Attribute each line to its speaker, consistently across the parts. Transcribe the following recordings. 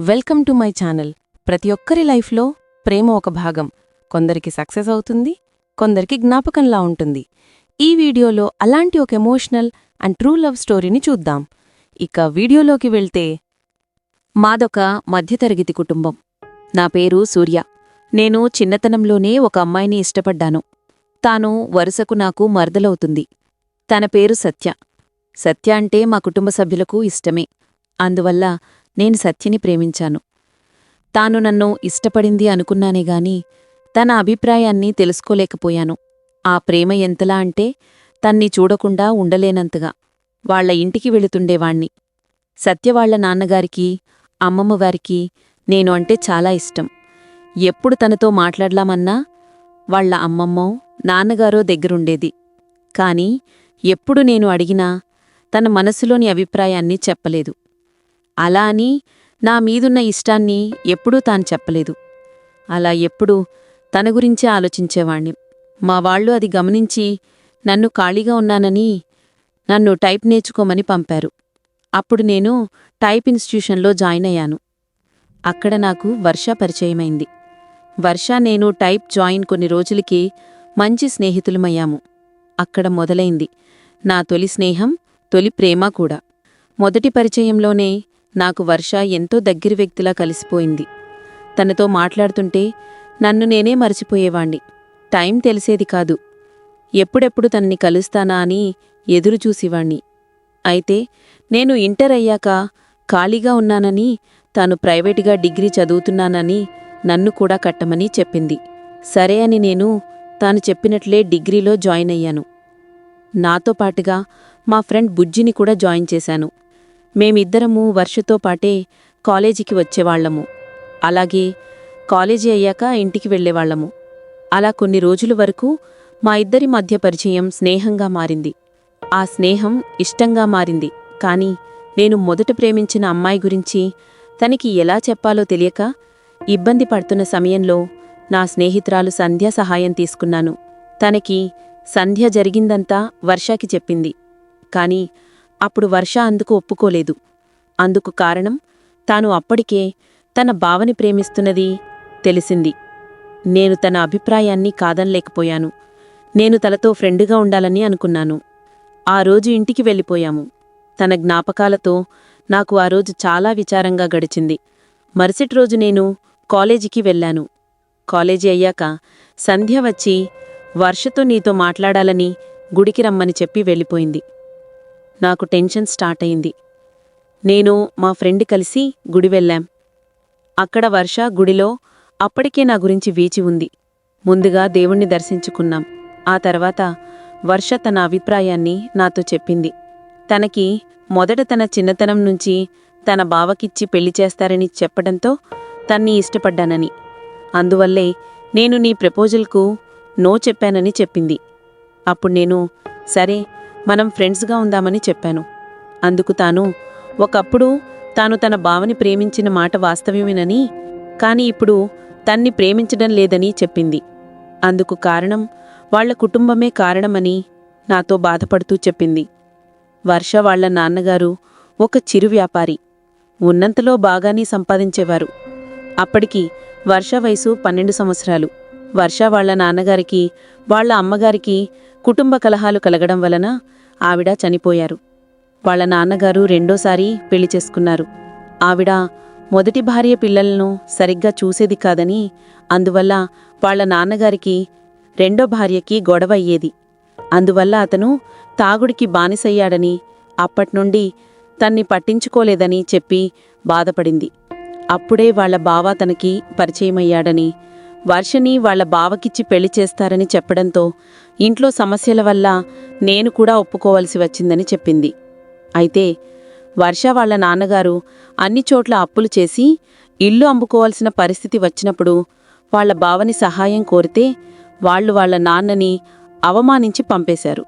Speaker 1: Welcome to my channel. ప్రతి ఒక్కరి లైఫ్లో ప్రేమ ఒక భాగం. కొందరికి సక్సెస్ అవుతుంది కొందరికి జ్ఞాపకంలా ఉంటుంది. ఈ వీడియోలో అలాంటి ఒక ఎమోషనల్ అండ్ ట్రూ లవ్ స్టోరీని చూద్దాం. ఇక వీడియోలోకి వెళ్తే మాదొక మధ్యతరగతి కుటుంబం. నా పేరు సూర్య. నేను చిన్నతనంలోనే ఒక అమ్మాయిని ఇష్టపడ్డాను. తాను వరుసకు నాకు మరదలవుతుంది. తన పేరు సత్య. సత్య అంటే మా కుటుంబ సభ్యులకు ఇష్టమే. అందువల్ల నేను సత్యని ప్రేమించాను. తాను నన్ను ఇష్టపడింది అనుకున్నానే గాని తన అభిప్రాయాన్ని తెలుసుకోలేకపోయాను. ఆ ప్రేమ ఎంతలా అంటే తన్ని చూడకుండా ఉండలేనంతగా. వాళ్ళ ఇంటికి వెళుతుండేవాణ్ణి. సత్యవాళ్ళ నాన్నగారికి అమ్మమ్మవారికి నేను అంటే చాలా ఇష్టం. ఎప్పుడు తనతో మాట్లాడలామన్నా వాళ్ళ అమ్మమ్మో నాన్నగారో దగ్గరుండేది. కాని ఎప్పుడు నేను అడిగినా తన మనసులోని అభిప్రాయాన్ని చెప్పలేదు. అలా అని నా మీదున్న ఇష్టాన్ని ఎప్పుడూ తాను చెప్పలేదు. అలా ఎప్పుడూ తన గురించే ఆలోచించేవాణ్ణి. మా వాళ్ళు అది గమనించి నన్ను ఖాళీగా ఉన్నానని నన్ను టైప్ నేర్చుకోమని పంపారు. అప్పుడు నేను టైప్ ఇన్స్టిట్యూషన్లో జాయిన్ అయ్యాను. అక్కడ నాకు వర్ష పరిచయమైంది. వర్ష నేను టైప్ జాయిన్ కొన్ని రోజులకి మంచి స్నేహితులమయ్యాము. అక్కడ మొదలైంది. నా తొలి స్నేహం తొలి ప్రేమ కూడా. మొదటి పరిచయంలోనే నాకు వర్ష ఎంతో దగ్గరి వ్యక్తిలా కలిసిపోయింది. తనతో మాట్లాడుతుంటే నన్ను నేనే మర్చిపోయేవాణ్ణి. టైం తెలిసేది కాదు. ఎప్పుడెప్పుడు తనని కలుస్తానా అని ఎదురు చూసేవాణ్ణి. అయితే నేను ఇంటర్ అయ్యాక ఖాళీగా ఉన్నానని తాను ప్రైవేటుగా డిగ్రీ చదువుతున్నానని నన్ను కూడా కట్టమని చెప్పింది. సరే అని నేను తాను చెప్పినట్లే డిగ్రీలో జాయిన్ అయ్యాను. నాతో పాటుగా మా ఫ్రెండ్ బుజ్జిని కూడా జాయిన్ చేశాను. మేమిద్దరము వర్షతో పాటే కాలేజీకి వచ్చేవాళ్ళము అలాగే కాలేజీ అయ్యాక ఇంటికి వెళ్ళేవాళ్ళము అలా కొన్ని రోజుల వరకు మా ఇద్దరి మధ్య పరిచయం స్నేహంగా మారింది. ఆ స్నేహం ఇష్టంగా మారింది. కాని నేను మొదట ప్రేమించిన అమ్మాయి గురించి తనకి ఎలా చెప్పాలో తెలియక ఇబ్బంది పడుతున్న సమయంలో నా స్నేహితురాలు సంధ్య సహాయం తీసుకున్నాను. తనకి సంధ్య జరిగిందంతా వర్షాకి చెప్పింది. కానీ అప్పుడు వర్ష అందుకు ఒప్పుకోలేదు. అందుకు కారణం తాను అప్పటికే తన బావని ప్రేమిస్తున్నది తెలిసింది. నేను తన అభిప్రాయాన్ని కాదనలేకపోయాను. నేను తలతో ఫ్రెండుగా ఉండాలని అనుకున్నాను. ఆ రోజు ఇంటికి వెళ్ళిపోయాము. తన జ్ఞాపకాలతో నాకు ఆ రోజు చాలా విచారంగా గడిచింది. మరుసటి రోజు నేను కాలేజీకి వెళ్ళాను. కాలేజీ అయ్యాక సంధ్య వచ్చి వర్షతో నీతో మాట్లాడాలని గుడికి రమ్మని చెప్పి వెళ్ళిపోయింది. నాకు టెన్షన్ స్టార్ట్ అయింది. నేను మా ఫ్రెండ్ కలిసి గుడి వెళ్ళాం. అక్కడ వర్ష గుడిలో అప్పటికే నా గురించి వీచి ఉంది. ముందుగా దేవుణ్ణి దర్శించుకున్నాం. ఆ తర్వాత వర్ష తన అభిప్రాయాన్ని నాతో చెప్పింది. తనకి మొదట తన చిన్నతనం నుంచి తన బావకిచ్చి పెళ్ళి చేస్తారని చెప్పడంతో తన్ని ఇష్టపడ్డానని. అందువల్లే నేను నీ ప్రపోజల్కు నో చెప్పానని చెప్పింది. అప్పుడు నేను సరే మనం ఫ్రెండ్స్గా ఉందామని చెప్పాను. అందుకు తాను ఒకప్పుడు తాను తన బావని ప్రేమించిన మాట వాస్తవ్యమేనని కాని ఇప్పుడు తన్ని ప్రేమించడం లేదని చెప్పింది. అందుకు కారణం వాళ్ళ కుటుంబమే కారణమని నాతో బాధపడుతూ చెప్పింది. వర్ష వాళ్ళ నాన్నగారు ఒక చిరు వ్యాపారి. ఉన్నంతలో బాగానే సంపాదించేవారు. అప్పటికి వర్ష వయసు పన్నెండు సంవత్సరాలు. వర్ష వాళ్ళ నాన్నగారికి వాళ్ళ అమ్మగారికి కుటుంబ కలహాలు కలగడం వలన ఆవిడ చనిపోయారు. వాళ్ళ నాన్నగారు రెండోసారి పెళ్ళి చేసుకున్నారు. ఆవిడ మొదటి భార్య పిల్లలను సరిగ్గా చూసేది కాదని అందువల్ల వాళ్ళ నాన్నగారికి రెండో భార్యకి గొడవ అయ్యేది అందువల్ల అతను తాగుడికి బానిసయ్యాడని అప్పట్నుండి తన్ని పట్టించుకోలేదని చెప్పి బాధపడింది. అప్పుడే వాళ్ళ బావ తనకి పరిచయమయ్యాడని వర్షని వాళ్ళ బావకిచ్చి పెళ్ళి చేస్తారని చెప్పడంతో ఇంట్లో సమస్యల వల్ల నేను కూడా ఒప్పుకోవలసి వచ్చిందని చెప్పింది. అయితే వర్ష వాళ్ళ నాన్నగారు అన్ని చోట్ల అప్పులు చేసి ఇల్లు అమ్ముకోవాల్సిన పరిస్థితి వచ్చినప్పుడు వాళ్ళ బావని సహాయం కోరితే వాళ్ళు వాళ్ళ నాన్నని అవమానించి పంపేశారు.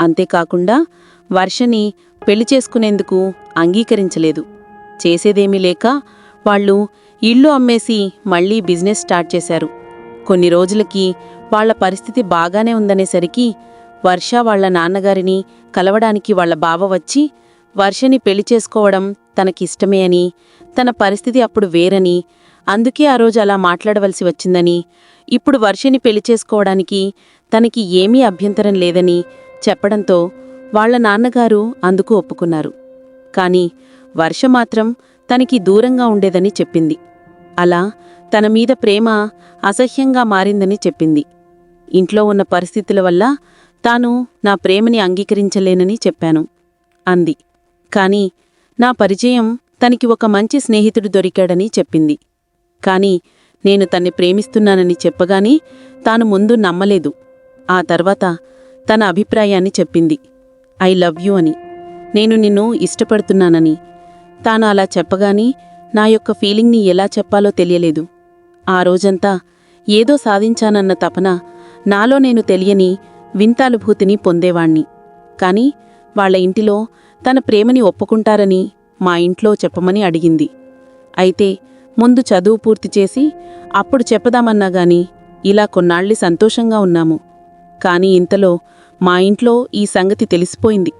Speaker 1: అంతేకాకుండా వర్షని పెళ్ళి చేసుకునేందుకు అంగీకరించలేదు. చేసేదేమీ లేక వాళ్ళు ఇల్లు అమ్మేసి మళ్ళీ బిజినెస్ స్టార్ట్ చేశారు. కొన్ని రోజులకి వాళ్ళ పరిస్థితి బాగానే ఉందనేసరికి వర్ష వాళ్ళ నాన్నగారిని కలవడానికి వాళ్ళ బావ వచ్చి వర్షని పెళ్ళి చేసుకోవడం తనకిష్టమే అని తన పరిస్థితి అప్పుడు వేరని అందుకే ఆ రోజు అలా మాట్లాడవలసి వచ్చిందని ఇప్పుడు వర్షని పెళ్ళి చేసుకోవడానికి తనకి ఏమీ అభ్యంతరం లేదని చెప్పడంతో వాళ్ళ నాన్నగారు అందుకు ఒప్పుకున్నారు. కాని వర్ష మాత్రం తనకి దూరంగా ఉండేదని చెప్పింది. అలా తన మీద ప్రేమ అసహ్యంగా మారిందని చెప్పింది. ఇంట్లో ఉన్న పరిస్థితుల వల్ల తాను నా ప్రేమని అంగీకరించలేనని చెప్పాను అంది. కాని నా పరిచయం తనకి ఒక మంచి స్నేహితుడు దొరికాడని చెప్పింది. కాని నేను తన్ని ప్రేమిస్తున్నానని చెప్పగానే తాను ముందు నమ్మలేదు. ఆ తర్వాత తన అభిప్రాయాన్ని చెప్పింది. ఐ లవ్ యూ అని. నేను నిన్ను ఇష్టపడుతున్నానని. తాను అలా చెప్పగాని నా యొక్క ఫీలింగ్ని ఎలా చెప్పాలో తెలియలేదు. ఆ రోజంతా ఏదో సాధించానన్న తపన నాలో నేను తెలియని వింతానుభూతిని పొందేవాణ్ణి. కాని వాళ్ళ ఇంటిలో తన ప్రేమని ఒప్పుకుంటారని మా ఇంట్లో చెప్పమని అడిగింది. అయితే ముందు చదువు పూర్తి చేసి అప్పుడు చెప్పదామన్నా గాని ఇలా కొన్నాళ్ళి సంతోషంగా ఉన్నాము. కాని ఇంతలో మా ఇంట్లో ఈ సంగతి తెలిసిపోయింది.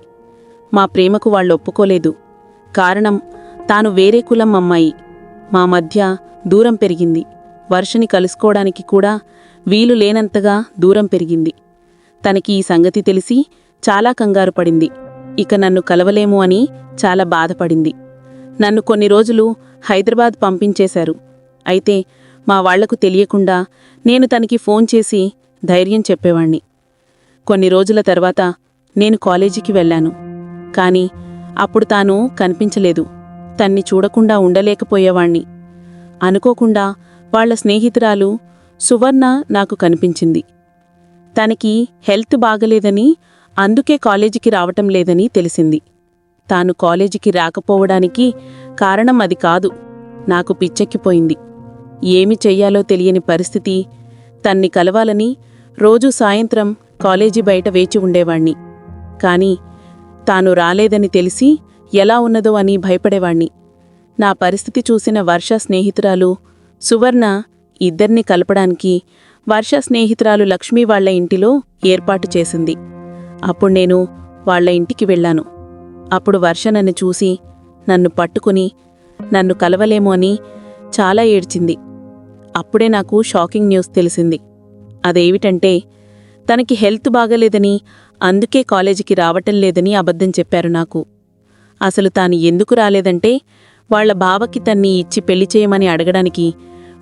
Speaker 1: మా ప్రేమకు వాళ్ళు ఒప్పుకోలేదు. కారణం తాను వేరే కులం అమ్మాయి. మా మధ్య దూరం పెరిగింది. వర్షని కలుసుకోవడానికి కూడా వీలు లేనంతగా దూరం పెరిగింది. తనకి ఈ సంగతి తెలిసి చాలా కంగారు పడింది. ఇక నన్ను కలవలేము అని చాలా బాధపడింది. నన్ను కొన్ని రోజులు హైదరాబాద్ పంపించేశారు. అయితే మా వాళ్ళకు తెలియకుండా నేను తనకి ఫోన్ చేసి ధైర్యం చెప్పేవాణ్ణి. కొన్ని రోజుల తర్వాత నేను కాలేజీకి వెళ్ళాను. కాని అప్పుడు తాను కనిపించలేదు. తన్ని చూడకుండా ఉండలేకపోయేవాణ్ణి. అనుకోకుండా వాళ్ళ స్నేహితురాలు సువర్ణ నాకు కనిపించింది. తనకి హెల్త్ బాగలేదని అందుకే కాలేజీకి రావటం లేదని తెలిసింది. తాను కాలేజీకి రాకపోవడానికి కారణం అది కాదు. నాకు పిచ్చెక్కిపోయింది. ఏమి చెయ్యాలో తెలియని పరిస్థితి. తన్ని కలవాలని రోజూ సాయంత్రం కాలేజీ బయట వేచి ఉండేవాణ్ణి. కాని తాను రాలేదని తెలిసి ఎలా ఉన్నదో అని భయపడేవాణ్ణి. నా పరిస్థితి చూసిన వర్ష స్నేహితురాలు సువర్ణ ఇద్దరిని కలపడానికి వర్ష స్నేహితురాలు లక్ష్మి వాళ్ళ ఇంటిలో ఏర్పాటు చేసింది. అప్పుడు నేను వాళ్ళ ఇంటికి వెళ్ళాను. అప్పుడు వర్ష నన్ను చూసి నన్ను పట్టుకుని నన్ను కలవలేమో అని చాలా ఏడ్చింది. అప్పుడే నాకు షాకింగ్ న్యూస్ తెలిసింది. అదేమిటంటే తనకి హెల్త్ బాగలేదని అందుకే కాలేజీకి రావటం లేదని అబద్ధం చెప్పారు నాకు. అసలు తాను ఎందుకు రాలేదంటే వాళ్ళ బావకి తన్ని ఇచ్చి పెళ్ళి చేయమని అడగడానికి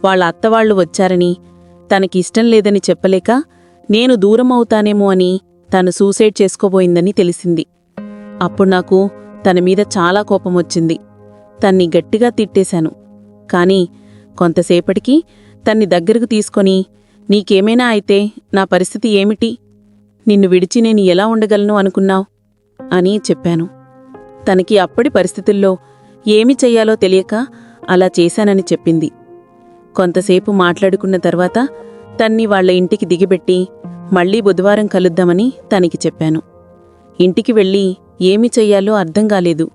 Speaker 1: వాళ్ళ అత్తవాళ్ళు వచ్చారని తనకి ఇష్టం లేదని చెప్పలేక నేను దూరం అవుతానేమో అని తను సూసైడ్ చేసుకోబోయిందని తెలిసింది. అప్పుడు నాకు తన మీద చాలా కోపం వచ్చింది. తన్ని గట్టిగా తిట్టేశాను. కాని కొంతసేపటికి తన్ని దగ్గరకు తీసుకొని నీకేమైనా అయితే నా పరిస్థితి ఏమిటి? నిన్ను విడిచి నేను ఎలా ఉండగలను అనుకున్నావు? అని చెప్పాను. తనకి అప్పటి పరిస్థితుల్లో ఏమి చెయ్యాలో తెలియక అలా చేశానని చెప్పింది. కొంతసేపు మాట్లాడుకున్న తర్వాత తన్ని వాళ్ళ ఇంటికి దిగిబెట్టి మళ్ళీ బుధవారం కలుద్దామని తనకి చెప్పాను. ఇంటికి వెళ్ళి ఏమి చెయ్యాలో అర్థం కాలేదు.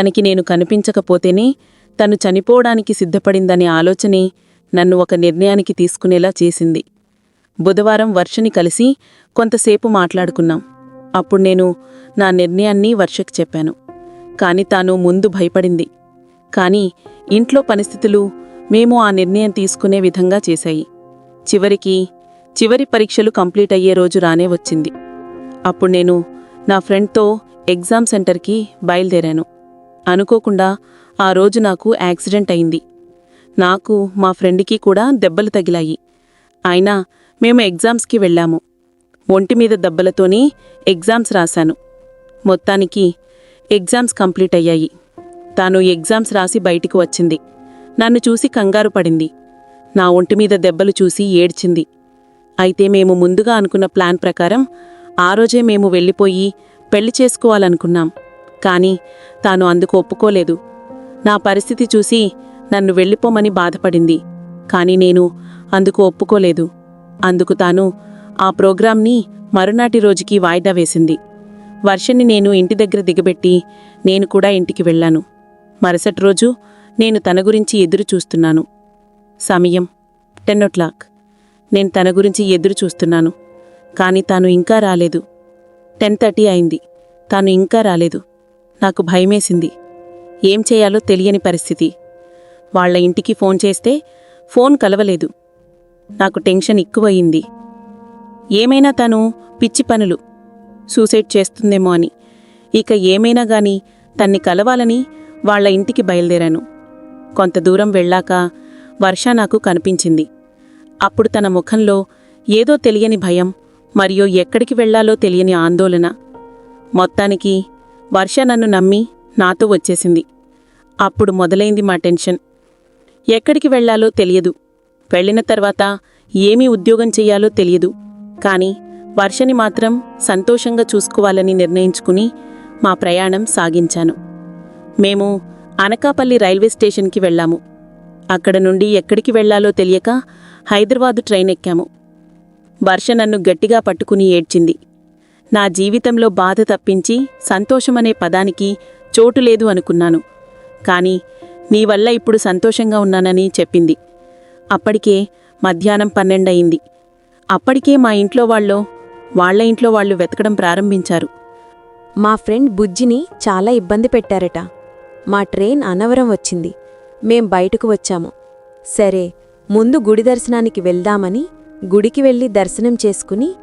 Speaker 1: తనకి నేను కనిపించకపోతేనే తను చనిపోవడానికి సిద్ధపడిందనే ఆలోచనే నన్ను ఒక నిర్ణయానికి తీసుకునేలా చేసింది. బుధవారం వర్షని కలిసి కొంతసేపు మాట్లాడుకున్నాం. అప్పుడు నేను నా నిర్ణయాన్ని వర్షకి చెప్పాను. కాని తాను ముందు భయపడింది. కాని ఇంట్లో పరిస్థితులు మేము ఆ నిర్ణయం తీసుకునే విధంగా చేశాయి. చివరికి చివరి పరీక్షలు కంప్లీట్ అయ్యే రోజు రానే వచ్చింది. అప్పుడు నేను నా ఫ్రెండ్తో ఎగ్జామ్ సెంటర్కి బయలుదేరాను. అనుకోకుండా ఆ రోజు నాకు యాక్సిడెంట్ అయింది. నాకు మా ఫ్రెండ్కి కూడా దెబ్బలు తగిలాయి. అయినా మేము ఎగ్జామ్స్కి వెళ్ళాము. ఒంటి మీద దెబ్బలతోనే ఎగ్జామ్స్ రాశాను. మొత్తానికి ఎగ్జామ్స్ కంప్లీట్ అయ్యాయి. తాను ఎగ్జామ్స్ రాసి బయటికి వచ్చింది. నన్ను చూసి కంగారు పడింది. నా ఒంటి మీద దెబ్బలు చూసి ఏడ్చింది. అయితే మేము ముందుగా అనుకున్న ప్లాన్ ప్రకారం ఆ రోజే మేము వెళ్ళిపోయి పెళ్ళి చేసుకోవాలనుకున్నాం. కానీ తాను అందుకు ఒప్పుకోలేదు. నా పరిస్థితి చూసి నన్ను వెళ్ళిపోమని బాధపడింది. కాని నేను అందుకు ఒప్పుకోలేదు. అందుకు తాను ఆ ప్రోగ్రాంని మరునాటి రోజుకి వాయిదా వేసింది. వర్షని నేను ఇంటి దగ్గర దిగబెట్టి నేను కూడా ఇంటికి వెళ్ళాను. మరుసటి రోజు నేను తన గురించి ఎదురు చూస్తున్నాను. సమయం టెన్ ఓ క్లాక్. నేను తన గురించి ఎదురు చూస్తున్నాను. కాని తాను ఇంకా రాలేదు. టెన్ థర్టీ అయింది. తాను ఇంకా రాలేదు. నాకు భయమేసింది. ఏం చేయాలో తెలియని పరిస్థితి. వాళ్ళ ఇంటికి ఫోన్ చేస్తే ఫోన్ కలవలేదు. నాకు టెన్షన్ ఎక్కువయింది. ఏమైనా తను పిచ్చి పనులు సూసైడ్ చేస్తుందేమో అని. ఇక ఏమైనా గాని తన్ని కలవాలని వాళ్ళ ఇంటికి బయలుదేరాను. కొంత దూరం వెళ్ళాక వర్ష నాకు కనిపించింది. అప్పుడు తన ముఖంలో ఏదో తెలియని భయం మరియు ఎక్కడికి వెళ్ళాలో తెలియని ఆందోళన. మొత్తానికి వర్ష నన్ను నమ్మి నాతో వచ్చేసింది. అప్పుడు మొదలైంది మా టెన్షన్. ఎక్కడికి వెళ్ళాలో తెలియదు. వెళ్ళిన తర్వాత ఏమీ ఉద్యోగం చెయ్యాలో తెలియదు. కాని వర్షని మాత్రం సంతోషంగా చూసుకోవాలని నిర్ణయించుకుని మా ప్రయాణం సాగించాను. మేము అనకాపల్లి రైల్వే స్టేషన్కి వెళ్ళాము. అక్కడ నుండి ఎక్కడికి వెళ్ళాలో తెలియక హైదరాబాదు ట్రైన్ ఎక్కాము వర్ష నన్ను గట్టిగా పట్టుకుని ఏడ్చింది. నా జీవితంలో బాధ తప్పించి సంతోషమనే పదానికి చోటు లేదు అనుకున్నాను. కాని నీ వల్ల ఇప్పుడు సంతోషంగా ఉన్నానని చెప్పింది. అప్పటికే మధ్యాహ్నం పన్నెండయింది. అప్పటికే మా ఇంట్లో వాళ్ళో వాళ్ళ ఇంట్లో వాళ్ళు వెతకడం ప్రారంభించారు.
Speaker 2: మా ఫ్రెండ్ బుజ్జిని చాలా ఇబ్బంది పెట్టారట. మా ట్రైన్ అనవరం వచ్చింది. మేం బయటకు వచ్చాము. సరే ముందు గుడి దర్శనానికి వెళ్దామని గుడికి వెళ్ళి దర్శనం చేసుకుని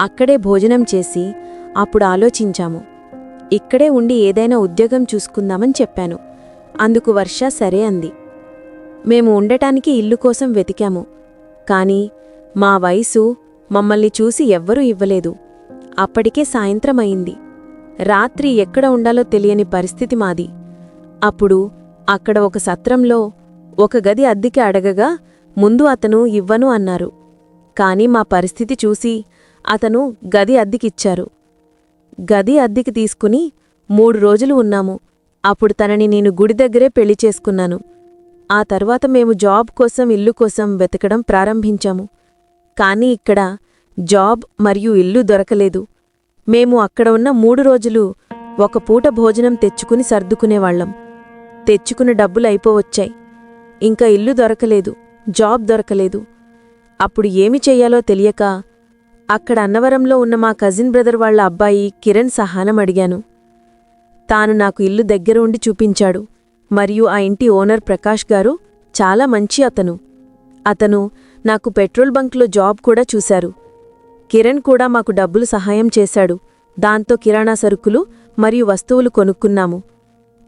Speaker 2: అక్కడే భోజనం చేసి అప్పుడు ఆలోచించాము. ఇక్కడే ఉండి ఏదైనా ఉద్యోగం చూసుకుందామని చెప్పాను. అందుకు వర్ష సరే అంది. మేము ఉండటానికి ఇల్లు కోసం వెతికాము. కాని మా వయసు మమ్మల్ని చూసి ఎవ్వరూ ఇవ్వలేదు. అప్పటికే సాయంత్రం అయింది. రాత్రి ఎక్కడ ఉండాలో తెలియని పరిస్థితి మాది. అప్పుడు అక్కడ ఒక సత్రంలో ఒక గది అద్దెకి అడగగా ముందు అతను ఇవ్వను అన్నారు. కాని మా పరిస్థితి చూసి అతను గది అద్దెకిచ్చారు. గది అద్దెకి తీసుకుని మూడు రోజులు ఉన్నాము. అప్పుడు తనని నేను గుడి దగ్గరే పెళ్ళి చేసుకున్నాను. ఆ తర్వాత మేము జాబ్ కోసం ఇల్లు కోసం వెతకడం ప్రారంభించాము. కాని ఇక్కడ జాబ్ మరియు ఇల్లు దొరకలేదు. మేము అక్కడ ఉన్న మూడు రోజులు ఒక పూట భోజనం తెచ్చుకుని సర్దుకునేవాళ్ళం తెచ్చుకున్న డబ్బులు అయిపోవచ్చాయి. ఇంకా ఇల్లు దొరకలేదు జాబ్ దొరకలేదు. అప్పుడు ఏమి చెయ్యాలో తెలియక అక్కడ అన్నవరంలో ఉన్న మా కజిన్ బ్రదర్ వాళ్ళ అబ్బాయి కిరణ్ సహానం అడిగాను. తాను నాకు ఇల్లు దగ్గర ఉండి చూపించాడు. మరియు ఆ ఇంటి ఓనర్ ప్రకాష్ గారు చాలా మంచి అతను. అతను నాకు పెట్రోల్ బంక్లో జాబ్ కూడా చూశారు. కిరణ్ కూడా మాకు డబ్బులు సహాయం చేశాడు. దాంతో కిరాణా సరుకులు మరియు వస్తువులు కొనుక్కున్నాము.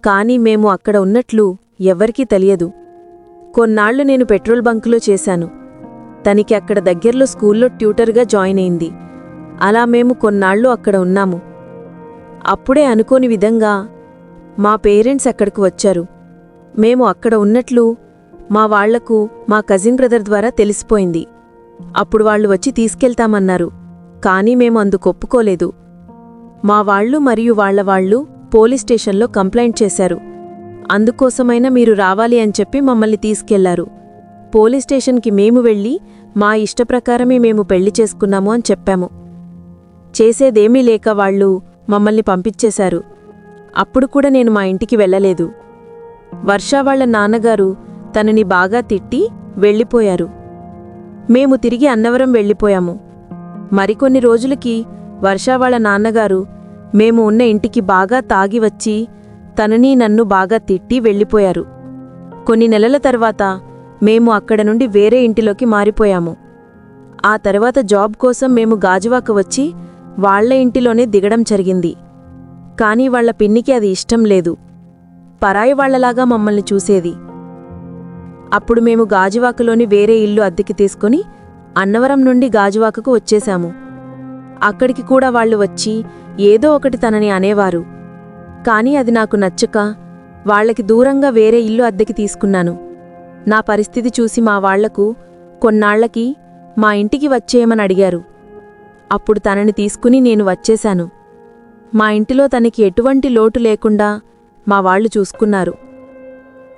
Speaker 2: కానీ మేము అక్కడ ఉన్నట్లు ఎవ్వరికీ తెలియదు. కొన్నాళ్ళు నేను పెట్రోల్ బంకులో చేశాను. తనికి అక్కడ దగ్గర్లో స్కూల్లో ట్యూటర్గా జాయిన్ అయింది. అలా మేము కొన్నాళ్ళు అక్కడ ఉన్నాము. అప్పుడే అనుకోని విధంగా మా పేరెంట్స్ అక్కడికి వచ్చారు. మేము అక్కడ ఉన్నట్లు మా వాళ్ళకు మా కజిన్ బ్రదర్ ద్వారా తెలిసిపోయింది. అప్పుడు వాళ్ళు వచ్చి తీసుకెళ్తామన్నారు. కానీ మేము అందుకు ఒప్పుకోలేదు. మా వాళ్ళు మరియు వాళ్ళవాళ్ళు పోలీస్ స్టేషన్లో కంప్లైంట్ చేశారు. అందుకోసమైనా మీరు రావాలి అని చెప్పి మమ్మల్ని తీసుకెళ్ళారు. పోలీస్ స్టేషన్కి మేము వెళ్ళి మా ఇష్టప్రకారమే మేము పెళ్ళి చేసుకున్నాము అని చెప్పాము. చేసేదేమీ లేక వాళ్ళు మమ్మల్ని పంపించేశారు. అప్పుడు కూడా నేను మా ఇంటికి వెళ్ళలేదు. వర్షా వాళ్ళ నాన్నగారు తనని బాగా తిట్టి వెళ్ళిపోయారు. మేము తిరిగి అన్నవరం వెళ్ళిపోయాము. మరికొన్ని రోజులకి వర్షా వాళ్ళ నాన్నగారు మేము ఉన్న ఇంటికి బాగా తాగి వచ్చి తనని నన్ను బాగా తిట్టి వెళ్ళిపోయారు. కొన్ని నెలల తర్వాత మేము అక్కడ నుండి వేరే ఇంటిలోకి మారిపోయాము. ఆ తర్వాత జాబ్ కోసం మేము గాజువాక వచ్చి వాళ్ళ ఇంటిలోనే దిగడం జరిగింది. కానీ వాళ్ళ పిన్నికి అది ఇష్టం లేదు. పరాయి వాళ్ళలాగా మమ్మల్ని చూసేది. అప్పుడు మేము గాజువాకలోని వేరే ఇల్లు అద్దెకి తీసుకుని అన్నవరం నుండి గాజువాకకు వచ్చేశాము. అక్కడికి కూడా వాళ్ళు వచ్చి ఏదో ఒకటి తనని అనేవారు. కాని అది నాకు నచ్చక వాళ్ళకి దూరంగా వేరే ఇల్లు అద్దెకి తీసుకున్నాను. నా పరిస్థితి చూసి మా వాళ్ళకు కొన్నాళ్ళకి మా ఇంటికి వచ్చేయమని అడిగారు. అప్పుడు తనని తీసుకుని నేను వచ్చేశాను. మా ఇంటిలో తనకి ఎటువంటి లోటు లేకుండా మా వాళ్ళు చూసుకున్నారు.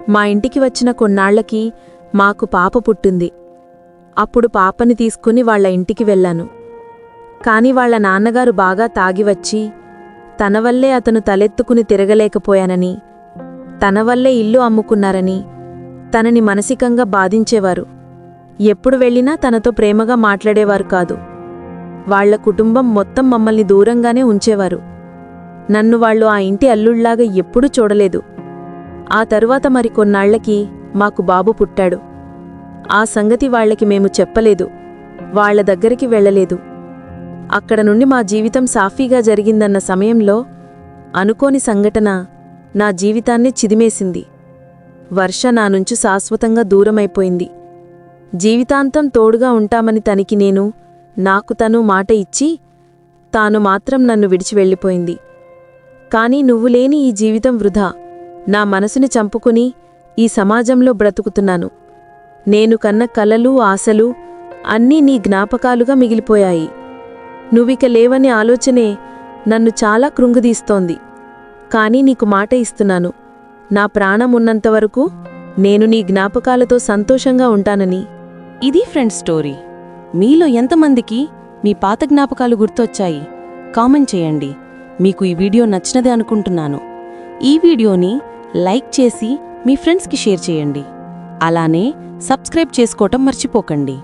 Speaker 2: మా ఇంటికి వచ్చిన కొన్నాళ్ళకి మాకు పాప పుట్టింది. అప్పుడు పాపని తీసుకుని వాళ్ళ ఇంటికి వెళ్ళాను. కాని వాళ్ళ నాన్నగారు బాగా తాగివచ్చి తన వల్లే అతను తలెత్తుకుని తిరగలేకపోయానని తన వల్లే ఇల్లు అమ్ముకున్నారని తనని మానసికంగా బాధించేవారు. ఎప్పుడు వెళ్ళినా తనతో ప్రేమగా మాట్లాడేవారు కాదు. వాళ్ళ కుటుంబం మొత్తం మమ్మల్ని దూరంగానే ఉంచేవారు. నన్ను వాళ్ళు ఆ ఇంటి అల్లుళ్ళాగా ఎప్పుడూ చూడలేదు. ఆ తరువాత మరి కొన్నాళ్ళకి మాకు బాబు పుట్టాడు. ఆ సంగతి వాళ్ళకి మేము చెప్పలేదు. వాళ్ళ దగ్గరికి వెళ్ళలేదు. అక్కడ నుండి మా జీవితం సాఫీగా జరిగిందన్న సమయంలో అనుకోని సంఘటన నా జీవితాన్ని చిదిమేసింది. వర్ష నా నుంచి శాశ్వతంగా దూరమైపోయింది. జీవితాంతం తోడుగా ఉంటామని తనికి నేను నాకు తను మాట ఇచ్చి తాను మాత్రం నన్ను విడిచి వెళ్ళిపోయింది. కాని నువ్వు లేని ఈ జీవితం వృధా. నా మనసుని చంపుకుని ఈ సమాజంలో బ్రతుకుతున్నాను. నేను కన్న కలలు ఆశలు అన్నీ నీ జ్ఞాపకాలుగా మిగిలిపోయాయి. నువ్విక లేవనే ఆలోచనే నన్ను చాలా కృంగుదీస్తోంది. కానీ నీకు మాట ఇస్తున్నాను. నా ప్రాణం ఉన్నంతవరకు నేను నీ జ్ఞాపకాలతో సంతోషంగా ఉంటానని.
Speaker 1: ఇది ఫ్రెండ్స్ స్టోరీ. మీలో ఎంతమందికి మీ పాత జ్ఞాపకాలు గుర్తొచ్చాయి? కామెంట్ చేయండి. మీకు ఈ వీడియో నచ్చినదే అనుకుంటున్నాను. ఈ వీడియోని లైక్ చేసి మీ ఫ్రెండ్స్కి షేర్ చేయండి. అలానే సబ్స్క్రైబ్ చేసుకోవటం మర్చిపోకండి.